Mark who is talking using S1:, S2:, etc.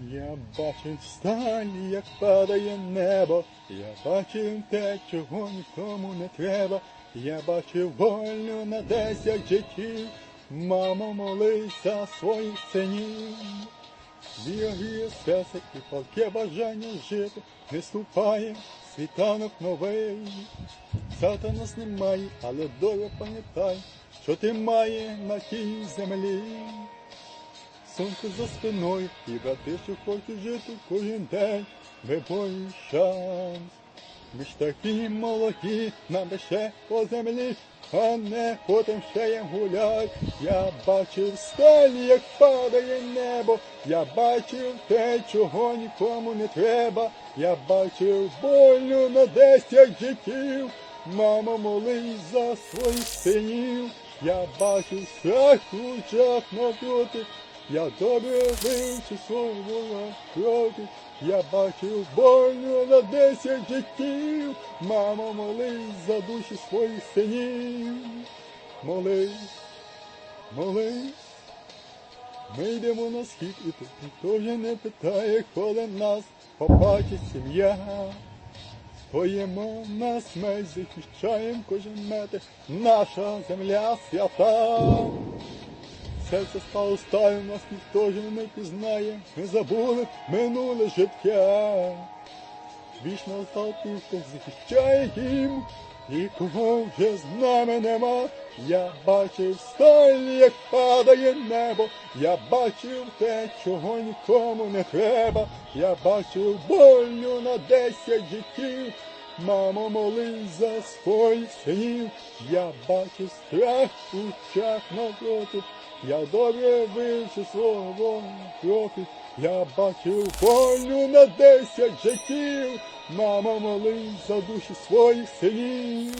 S1: Я бачив сталь, як падає небо, я бачив те, чого нікому не треба. Я бачив вольню на десять життів, мамо, молись за своїх синів. Вірі серце і палке бажання жити, не ступає світанок новий. Завтра нас немає, але доля пам'ятай, що ти має на тій землі. Сонце за спиною і брати, що хочуть жити кожен день, виборюй шанс. Ми ж такі молоді, нам ще по землі, а не потім ще як гулять. Я бачив стелі, як падає небо, я бачив те, чого нікому не треба. Я бачив болю на десять життів. Мамо, молись за своїх синів. Я бачив страх у очах. Я добре вивчу свого крові, я бачив болю на десять життів, мамо, молись за душі своїх синів. Молись, молись, ми йдемо на схід, і тут ніхто вже не питає, коли нас побачить сім'я. Стоїмо на смерть, захищаємо кожен метр, наша земля свята. Серце стало стаю, нас ніхто ж не пізнає, ми забули минуле життя. Тих, хто захищає їм, нікого вже з нами нема. Я бачив сталь, як падає небо, я бачив те, чого нікому не треба. Я бачив болю на десять життів. Мамо, молись за своїх синів, я бачу страх у очах навпроти, я добре вивчу свого кроки, я бачив волю на десять життів, мамо, молись за душі своїх синів.